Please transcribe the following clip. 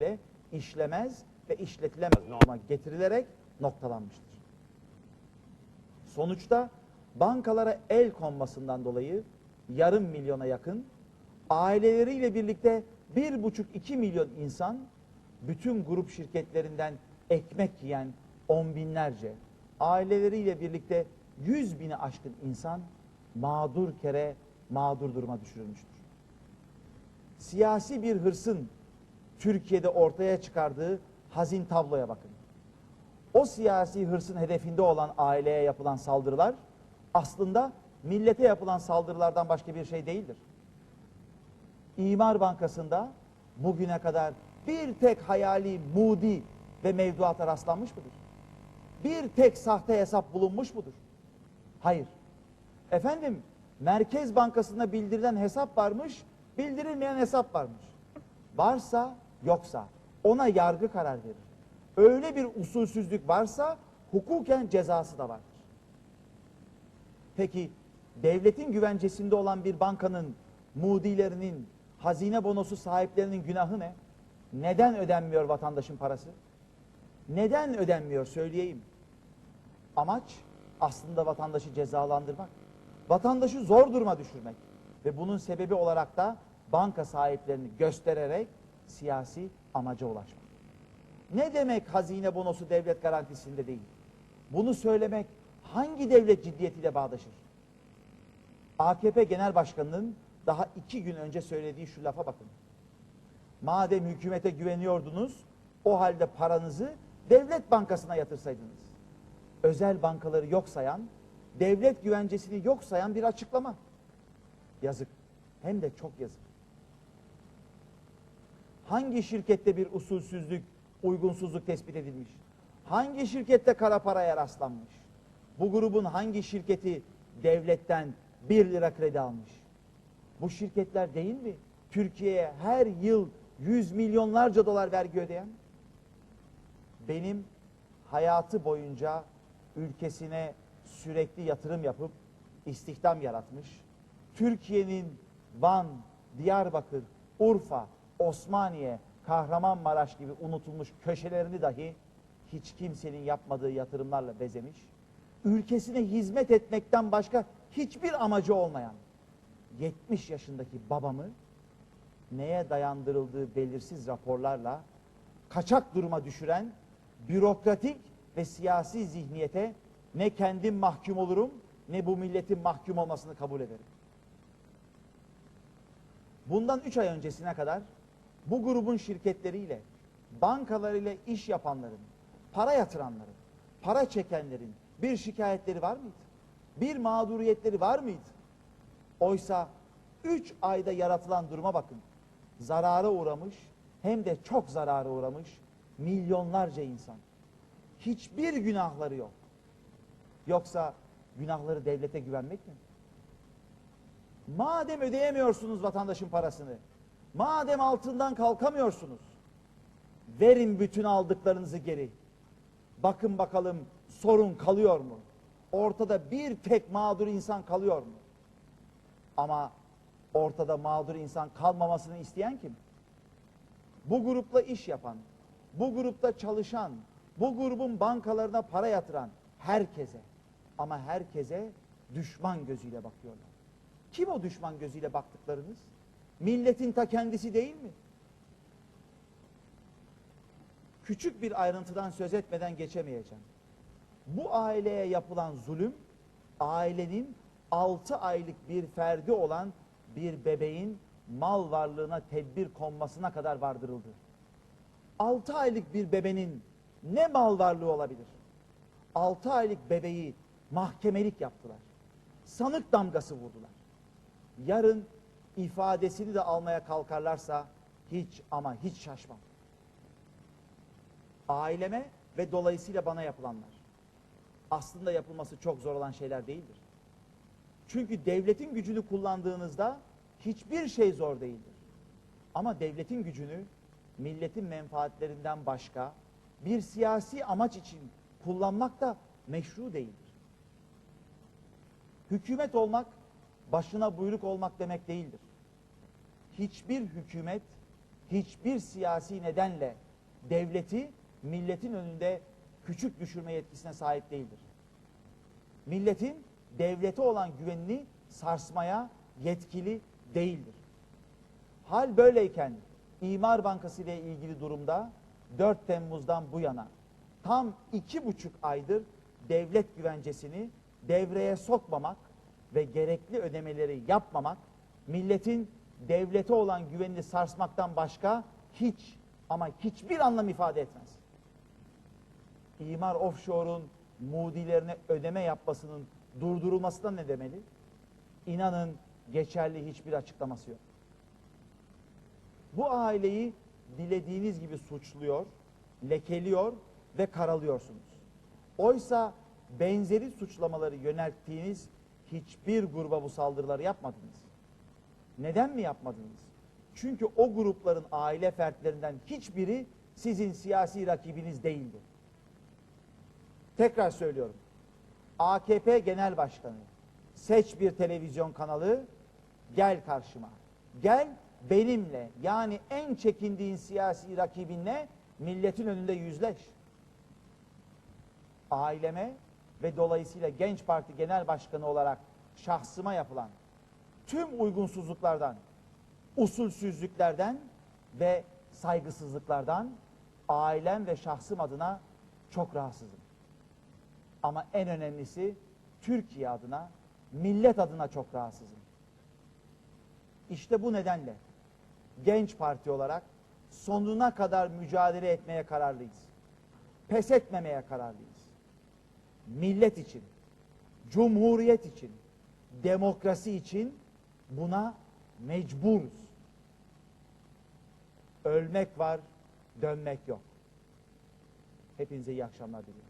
ile işlemez ve işletilemez norma getirilerek noktalanmıştır. Sonuçta bankalara el konmasından dolayı yarım milyona yakın aileleriyle birlikte bir buçuk iki milyon insan bütün grup şirketlerinden ekmek yiyen on binlerce aileleriyle birlikte yüz bini aşkın insan mağdur kere mağdur duruma düşürülmüştür. Siyasi bir hırsın Türkiye'de ortaya çıkardığı hazin tabloya bakın. O siyasi hırsın hedefinde olan aileye yapılan saldırılar aslında millete yapılan saldırılardan başka bir şey değildir. İmar Bankası'nda bugüne kadar bir tek hayali mudi ve mevduata rastlanmış mıdır? Bir tek sahte hesap bulunmuş mudur? Hayır. Efendim Merkez Bankası'nda bildirilen hesap varmış, bildirilmeyen hesap varmış. Varsa yoksa ona yargı karar verir. Öyle bir usulsüzlük varsa hukuken cezası da vardır. Peki devletin güvencesinde olan bir bankanın mudilerinin, hazine bonosu sahiplerinin günahı ne? Neden ödenmiyor vatandaşın parası? Neden ödenmiyor söyleyeyim. Amaç aslında vatandaşı cezalandırmak. Vatandaşı zor duruma düşürmek. Ve bunun sebebi olarak da banka sahiplerini göstererek siyasi amaca ulaşmak. Ne demek hazine bonosu devlet garantisinde değil? Bunu söylemek hangi devlet ciddiyetiyle bağdaşır? AKP Genel Başkanı'nın daha iki gün önce söylediği şu lafa bakın. Madem hükümete güveniyordunuz, o halde paranızı devlet bankasına yatırsaydınız. Özel bankaları yok sayan, devlet güvencesini yok sayan bir açıklama. Yazık. Hem de çok yazık. Hangi şirkette bir usulsüzlük, uygunsuzluk tespit edilmiş? Hangi şirkette kara paraya rastlanmış? Bu grubun hangi şirketi devletten 1 lira kredi almış? Bu şirketler değil mi? Türkiye'ye her yıl yüz milyonlarca dolar vergi ödeyen? Benim hayatı boyunca ülkesine sürekli yatırım yapıp istihdam yaratmış. Türkiye'nin Van, Diyarbakır, Urfa, Osmaniye, Kahramanmaraş gibi unutulmuş köşelerini dahi hiç kimsenin yapmadığı yatırımlarla bezemiş. Ülkesine hizmet etmekten başka hiçbir amacı olmayan 70 yaşındaki babamı neye dayandırıldığı belirsiz raporlarla kaçak duruma düşüren bürokratik ve siyasi zihniyete ne kendim mahkum olurum ne bu milletin mahkum olmasını kabul ederim. Bundan 3 ay öncesine kadar bu grubun şirketleriyle, bankalarıyla iş yapanların, para yatıranların, para çekenlerin bir şikayetleri var mıydı? Bir mağduriyetleri var mıydı? Oysa 3 ayda yaratılan duruma bakın. Zarara uğramış hem de çok zarara uğramış milyonlarca insan. Hiçbir günahları yok. Yoksa günahları devlete güvenmek mi? Madem ödeyemiyorsunuz vatandaşın parasını, madem altından kalkamıyorsunuz, verin bütün aldıklarınızı geri. Bakın bakalım sorun kalıyor mu? Ortada bir tek mağdur insan kalıyor mu? Ama ortada mağdur insan kalmamasını isteyen kim? Bu grupla iş yapan, bu grupta çalışan, bu grubun bankalarına para yatıran herkese ama herkese düşman gözüyle bakıyorlar. Kim o düşman gözüyle baktıklarınız? Milletin ta kendisi değil mi? Küçük bir ayrıntıdan söz etmeden geçemeyeceğim. Bu aileye yapılan zulüm, ailenin 6 aylık bir ferdi olan bir bebeğin mal varlığına tedbir konmasına kadar vardırıldı. 6 aylık bir bebenin ne mal varlığı olabilir? 6 aylık bebeği mahkemelik yaptılar. Sanık damgası vurdular. Yarın ifadesini de almaya kalkarlarsa hiç ama hiç şaşmam. Aileme ve dolayısıyla bana yapılanlar aslında yapılması çok zor olan şeyler değildir. Çünkü devletin gücünü kullandığınızda hiçbir şey zor değildir. Ama devletin gücünü milletin menfaatlerinden başka bir siyasi amaç için kullanmak da meşru değildir. Hükümet olmak başına buyruk olmak demek değildir. Hiçbir hükümet hiçbir siyasi nedenle devleti milletin önünde küçük düşürme yetkisine sahip değildir. Milletin devlete olan güvenini sarsmaya yetkili değildir. Hal böyleyken İmar Bankası ile ilgili durumda 4 Temmuz'dan bu yana tam iki buçuk aydır devlet güvencesini devreye sokmamak ve gerekli ödemeleri yapmamak milletin devlete olan güvenini sarsmaktan başka hiç ama hiçbir anlam ifade etmez. İmar Offshore'un mudilerine ödeme yapmasının durdurulması da ne demeli? İnanın geçerli hiçbir açıklaması yok. Bu aileyi dilediğiniz gibi suçluyor, lekeliyor ve karalıyorsunuz. Oysa benzeri suçlamaları yönelttiğiniz hiçbir gruba bu saldırıları yapmadınız. Neden mi yapmadınız? Çünkü o grupların aile fertlerinden hiçbiri sizin siyasi rakibiniz değildi. Tekrar söylüyorum. AKP Genel Başkanı seç bir televizyon kanalı gel karşıma. Gel benimle yani en çekindiğin siyasi rakibinle milletin önünde yüzleş. Aileme ve dolayısıyla Genç Parti Genel Başkanı olarak şahsıma yapılan tüm uygunsuzluklardan, usulsüzlüklerden ve saygısızlıklardan ailem ve şahsım adına çok rahatsızım. Ama en önemlisi Türkiye adına, millet adına çok rahatsızım. İşte bu nedenle genç parti olarak sonuna kadar mücadele etmeye kararlıyız. Pes etmemeye kararlıyız. Millet için, cumhuriyet için, demokrasi için buna mecburuz. Ölmek var, dönmek yok. Hepinize iyi akşamlar diliyorum.